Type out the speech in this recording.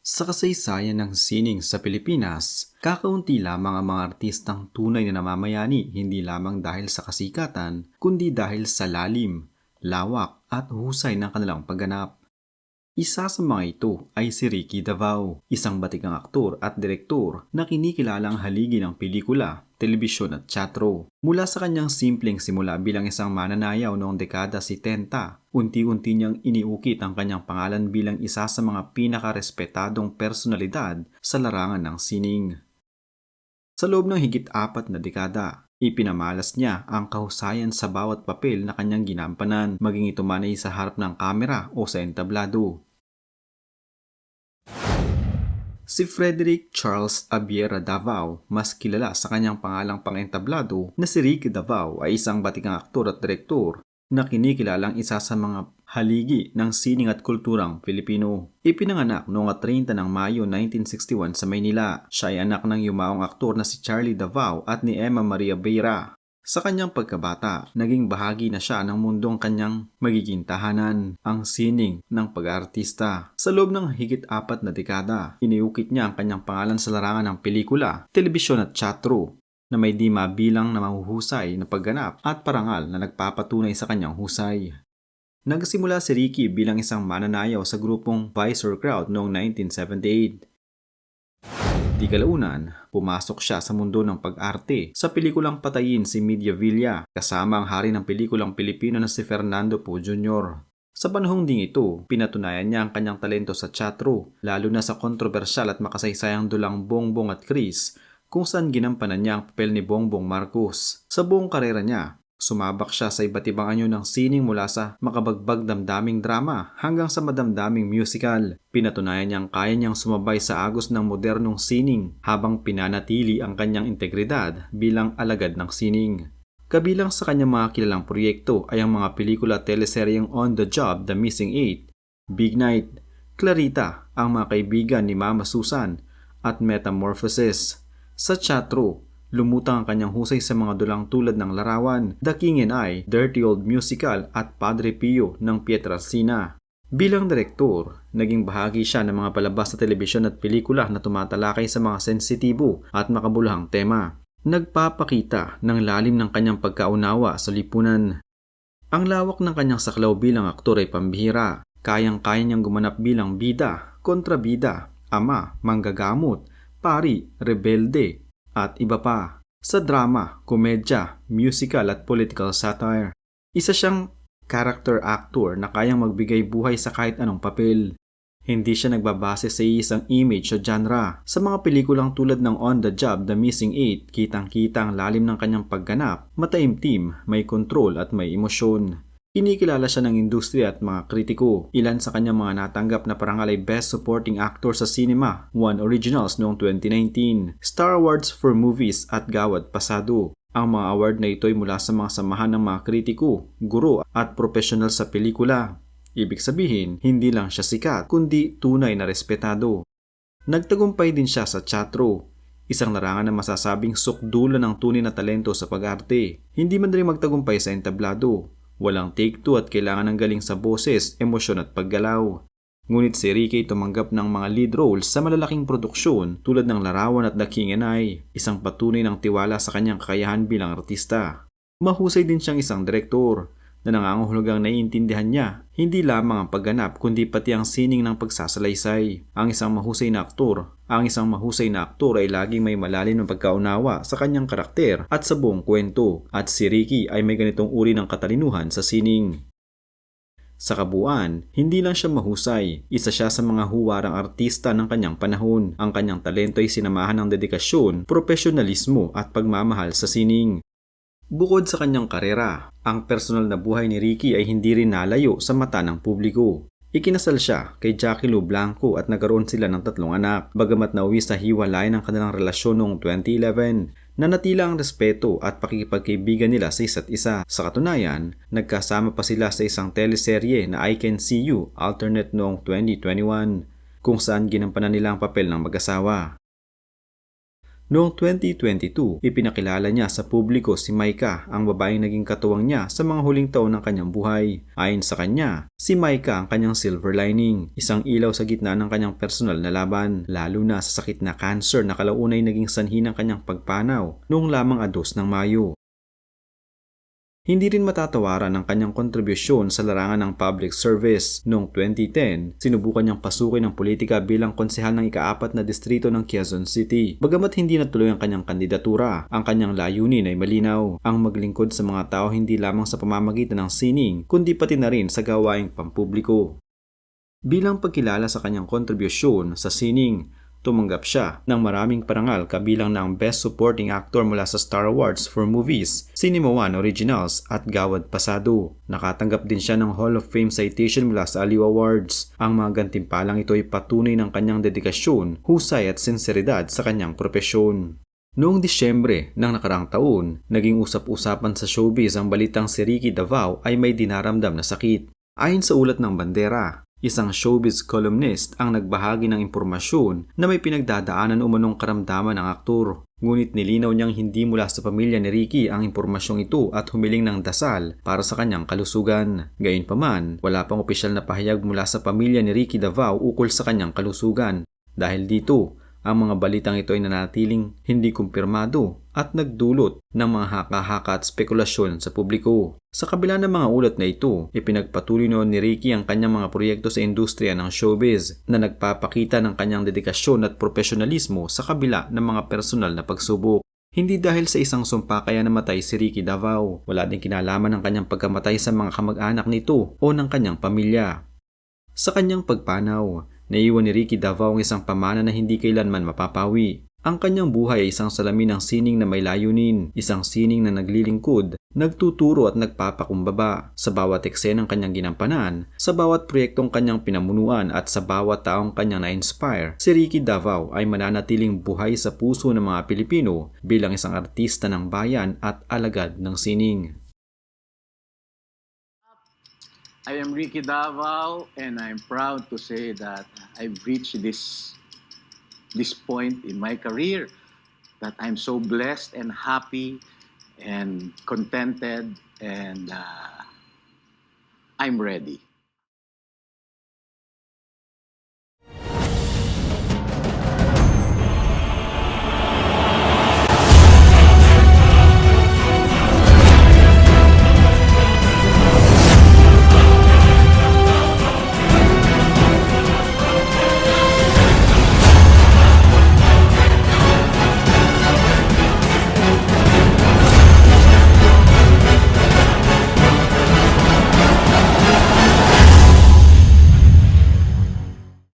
Sa kasaysayan ng sining sa Pilipinas, kakaunti lamang ang mga artistang tunay na namamayani hindi lamang dahil sa kasikatan, kundi dahil sa lalim, lawak at husay ng kanilang pagganap. Isa sa mga ito ay si Ricky Davao, isang batikang aktor at direktor na kinikilalang haligi ng pelikula, telebisyon at teatro. Mula sa kanyang simpleng simula bilang isang mananayaw noong dekada 70, unti-unti niyang iniukit ang kanyang pangalan bilang isa sa mga pinakarespetadong personalidad sa larangan ng sining. Sa loob ng higit apat na dekada, ipinamalas niya ang kahusayan sa bawat papel na kanyang ginampanan, maging ito man ay sa harap ng kamera o sa entablado. Si Frederick Charles Abiera Davao, mas kilala sa kanyang pangalang pangentablado na si Ricky Davao ay isang batikang aktor at direktor na kinikilalang isa sa mga haligi ng sining at kulturang Pilipino. Ipinanganak noong 30 ng Mayo 1961 sa Maynila. Siya ay anak ng yumaong aktor na si Charlie Davao at ni Emma Maria Beira. Sa kanyang pagkabata, naging bahagi na siya ng mundong kanyang magiging tahanan, ang sining ng pag-aartista. Sa loob ng higit apat na dekada, iniukit niya ang kanyang pangalan sa larangan ng pelikula, telebisyon at teatro na may di mabilang na mahuhusay na pagganap at parangal na nagpapatunay sa kanyang husay. Nagsimula si Ricky bilang isang mananayaw sa grupong Visor Crowd noong 1978 Di kalaunan, pumasok siya sa mundo ng pag-arte sa pelikulang Patayin si Media Villa kasama ang hari ng pelikulang Pilipino na si Fernando Po Jr. Sa panahong ding ito, pinatunayan niya ang kanyang talento sa teatro, lalo na sa kontrobersyal at makasaysayang dulang Bongbong at Chris, kung saan ginampanan niya ang papel ni Bongbong Marcos. Sa buong karera niya, Sumabak siya sa iba't ibang anyo ng sining mula sa makabagbag damdaming drama hanggang sa madamdaming musical. Pinatunayan niyang kaya niyang sumabay sa agos ng modernong sining habang pinanatili ang kanyang integridad bilang alagad ng sining. Kabilang sa kanyang mga kilalang proyekto ay ang mga pelikula teleseryeng On the Job, The Missing Eight, Big Night, Clarita, ang mga kaibigan ni Mama Susan, at Metamorphosis. Sa teatro, Lumutang ang kanyang husay sa mga dulang tulad ng Larawan, and I, Dirty Old Musical at Padre Pio ng Pietrasina. Bilang direktor, naging bahagi siya ng mga palabas sa telebisyon at pelikula na tumatalakay sa mga sensitibo at makabuluhang tema. Nagpapakita ng lalim ng kanyang pagkaunawa sa lipunan. Ang lawak ng kanyang saklaw bilang aktor ay pambihira. Kayang-kaya niyang gumanap bilang bida, kontrabida, ama, manggagamot, pari, rebelde, at iba pa sa drama, komedya, musical at political satire. Isa siyang character actor na kayang magbigay buhay sa kahit anong papel. Hindi siya nagbabase sa isang image o genre. Sa mga pelikulang tulad ng On the Job, The Missing Eight, kitang-kita ang lalim ng kanyang pagganap, mataimtim, may kontrol at may emosyon. Kinikilala siya ng industriya at mga kritiko. Ilan sa kanyang mga natanggap na parangal ay Best Supporting Actor sa Cinema, One Originals noong 2019, Star Awards for Movies at Gawad Pasado. Ang mga award na ito ay mula sa mga samahan ng mga kritiko, guro at profesional sa pelikula. Ibig sabihin, hindi lang siya sikat, kundi tunay na respetado. Nagtagumpay din siya sa teatro, isang larangan na masasabing sukdulan ng tunay na talento sa pag-arte. Hindi man rin magtagumpay sa entablado, Walang take two at kailangan ng galing sa boses, emosyon at paggalaw. Ngunit si Ricky tumanggap ng mga lead roles sa malalaking produksyon tulad ng Larawan at The King and I, isang patunay ng tiwala sa kanyang kakayahan bilang artista. Mahusay din siyang isang direktor na nangangahulugang naiintindihan niya hindi lamang ang pagganap kundi pati ang sining ng pagsasalaysay. Ang isang mahusay na aktor, ang isang mahusay na aktor ay laging may malalim ng pagkaunawa sa kanyang karakter at sa buong kwento at si Ricky ay may ganitong uri ng katalinuhan sa sining. Sa kabuuan, hindi lang siya mahusay, isa siya sa mga huwarang artista ng kanyang panahon. Ang kanyang talento ay sinamahan ng dedikasyon, profesionalismo at pagmamahal sa sining. Bukod sa kanyang karera, ang personal na buhay ni Ricky ay hindi rin nalayo sa mata ng publiko. Ikinasal siya kay Jackie Lou Blanco at nagkaroon sila ng tatlong anak. Bagamat nauwi sa hiwalay ng kanilang relasyon noong 2011, nanatila ang respeto at pakikipagkaibigan nila sa isa't isa. Sa katunayan, nagkasama pa sila sa isang teleserye na I Can See You alternate noong 2021 kung saan ginampanan nila ang papel ng mag-asawa. Noong 2022, ipinakilala niya sa publiko si Maika, ang babaeng naging katuwang niya sa mga huling taon ng kanyang buhay. Ayon sa kanya, si Maika ang kanyang silver lining, isang ilaw sa gitna ng kanyang personal na laban, lalo na sa sakit na cancer na kalaunay naging sanhi ng kanyang pagpanaw noong lamang ados ng Mayo. Hindi rin matatawaran ang kanyang kontribusyon sa larangan ng public service. Noong 2010, sinubukan niyang pasukin ang politika bilang konsehal ng ikaapat na distrito ng Quezon City. Bagamat hindi natuloy ang kanyang kandidatura, ang kanyang layunin ay malinaw, ang maglingkod sa mga tao hindi lamang sa pamamagitan ng sining, kundi pati na rin sa gawaing pampubliko. Bilang pagkilala sa kanyang kontribusyon sa sining, Tumanggap siya ng maraming parangal kabilang ng Best Supporting Actor mula sa Star Awards for Movies, Cinema One Originals at Gawad Pasado. Nakatanggap din siya ng Hall of Fame citation mula sa Aliw Awards. Ang mga gantimpalang ito ay patunay ng kanyang dedikasyon, husay at sinseridad sa kanyang propesyon. Noong Disyembre ng nakaraang taon, naging usap-usapan sa showbiz ang balitang si Ricky Davao ay may dinaramdam na sakit. Ayon sa ulat ng bandera, Isang showbiz columnist ang nagbahagi ng impormasyon na may pinagdadaanan umanong karamdaman ng aktor. Ngunit nilinaw niyang hindi mula sa pamilya ni Ricky ang impormasyong ito at humiling ng dasal para sa kanyang kalusugan. Gayunpaman, wala pang opisyal na pahayag mula sa pamilya ni Ricky Davao ukol sa kanyang kalusugan. Dahil dito, ang mga balitang ito ay nanatiling hindi kumpirmado at nagdulot ng mga haka-haka at spekulasyon sa publiko. Sa kabila ng mga ulat na ito, ipinagpatuloy noon ni Ricky ang kanyang mga proyekto sa industriya ng showbiz na nagpapakita ng kanyang dedikasyon at profesionalismo sa kabila ng mga personal na pagsubok. Hindi dahil sa isang sumpa kaya namatay si Ricky Davao. Wala din kinalaman ng kanyang pagkamatay sa mga kamag-anak nito o ng kanyang pamilya. Sa kanyang pagpanaw, naiwan ni Ricky Davao ang isang pamana na hindi kailanman mapapawi. Ang kanyang buhay ay isang salamin ng sining na may layunin, isang sining na naglilingkod, nagtuturo at nagpapakumbaba sa bawat eksenang kanyang ginampanan, sa bawat proyektong kanyang pinamunuan at sa bawat taong kanyang na-inspire. Si Ricky Davao ay mananatiling buhay sa puso ng mga Pilipino bilang isang artista ng bayan at alagad ng sining. I am Ricky Davao, and I'm proud to say that I've reached this this point in my career that I'm so blessed and happy and contented, and uh, I'm ready.